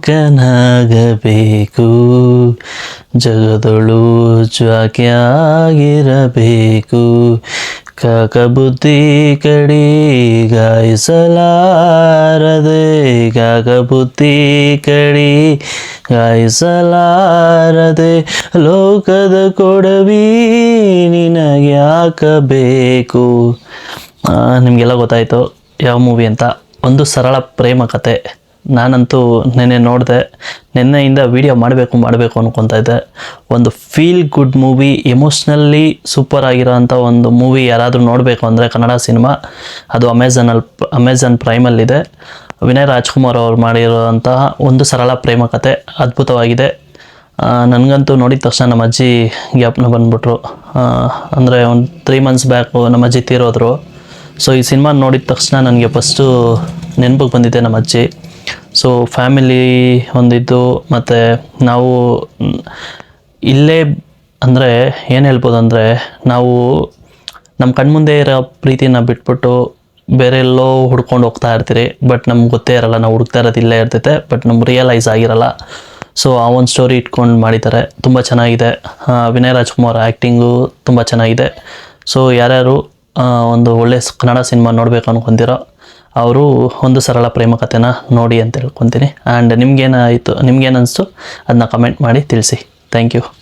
ಮೂಕನಾಗಬೇಕು ಜಗದೊಳು ಜ್ವಾಕ್ಯಾಗಿರಬೇಕು ಕಾಕ ಬುದ್ಧಿ ಕಡಿ ಗಾಯಿಸಲಾರದೆ. ಕಾಕ ಬುದ್ಧಿ ಕಡಿ ಗಾಯಿಸಲಾರದೆ. ಲೋಕದ ಕೊಡವಿ ನಿನಗ್ಯಾಕಬೇಕು ನಿಮಗೆಲ್ಲ ಗೊತ್ತಾಯಿತು ಯಾವ ಮೂವಿ ಅಂತ. ಒಂದು ಸರಳ ಪ್ರೇಮ ಕತೆ. ನಾನಂತೂ ನೆನ್ನೆ ನೋಡಿದೆ, ನಿನ್ನೆಯಿಂದ ವೀಡಿಯೋ ಮಾಡಬೇಕು ಮಾಡಬೇಕು ಅನ್ಕೊತಾ ಇದ್ದೆ. ಒಂದು ಫೀಲ್ ಗುಡ್ ಮೂವಿ ಎಮೋಷ್ನಲ್ಲಿ ಸೂಪರ್ ಆಗಿರೋಂಥ ಒಂದು ಮೂವಿ ಯಾರಾದರೂ ನೋಡಬೇಕು ಅಂದರೆ ಕನ್ನಡ ಸಿನಿಮಾ ಅದು ಅಮೆಝಾನಲ್ಲಿ ಅಮೆಝಾನ್ ಪ್ರೈಮಲ್ಲಿದೆ ವಿನಯ್ ರಾಜ್ಕುಮಾರ್ ಅವರು ಮಾಡಿರುವಂತಹ ಒಂದು ಸರಳ ಪ್ರೇಮ ಕತೆ, ಅದ್ಭುತವಾಗಿದೆ. ನನಗಂತೂ ನೋಡಿದ ತಕ್ಷಣ ನಮ್ಮ ಅಜ್ಜಿ ಜ್ಞಾಪನ ಬಂದುಬಿಟ್ರು. ಅಂದರೆ ಒಂದು ತ್ರೀ ಮಂತ್ಸ್ ಬ್ಯಾಕು ನಮ್ಮ ಅಜ್ಜಿ ತೀರೋದ್ರು. ಸೊ ಈ ಸಿನಿಮಾ ನೋಡಿದ ತಕ್ಷಣ ನನಗೆ ಫಸ್ಟು ನೆನಪಿಗೆ ಬಂದಿದೆ ನಮ್ಮ ಅಜ್ಜಿ. ಸೊ ಫ್ಯಾಮಿಲಿ ಒಂದಿದ್ದು, ಮತ್ತು ನಾವು ಇಲ್ಲೇ ಅಂದರೆ ಏನು ಹೇಳ್ಬೋದು ಅಂದರೆ ನಾವು ನಮ್ಮ ಕಣ್ಮುಂದೆ ಇರೋ ಪ್ರೀತಿನ ಬಿಟ್ಬಿಟ್ಟು ಬೇರೆ ಎಲ್ಲೋ ಹುಡ್ಕೊಂಡು ಹೋಗ್ತಾ ಇರ್ತೀರಿ, ಬಟ್ ನಮ್ಗೆ ಗೊತ್ತೇ ಇರಲ್ಲ, ನಾವು ಹುಡುಕ್ತಾ ಇರೋದು ಇಲ್ಲೇ ಇರ್ತೈತೆ, ಬಟ್ ನಮ್ಗೆ ರಿಯಲೈಸ್ ಆಗಿರಲ್ಲ. ಸೊ ಆ ಒಂದು ಸ್ಟೋರಿ ಇಟ್ಕೊಂಡು ಮಾಡಿದ್ದಾರೆ ತುಂಬ ಚೆನ್ನಾಗಿದೆ. ವಿನಯ್ ರಾಜ್ಕುಮಾರ್ ಆ್ಯಕ್ಟಿಂಗು ತುಂಬ ಚೆನ್ನಾಗಿದೆ. ಸೊ ಯಾರ್ಯಾರು ಒಂದು ಒಳ್ಳೆ ಕನ್ನಡ ಸಿನಿಮಾ ನೋಡಬೇಕು ಅನ್ಕೊಂತೀರೋ ಅವರು ಒಂದು ಸರಳ ಪ್ರೇಮ ಕಥೆನ ನೋಡಿ ಅಂತ ಹೇಳ್ಕೊತೀನಿ. ಆ್ಯಂಡ್ ನಿಮ್ಗೇನಾಯಿತು ನಿಮ್ಗೇನು ಅನಿಸ್ತು ಅದನ್ನ ಕಮೆಂಟ್ ಮಾಡಿ ತಿಳಿಸಿ. Thank you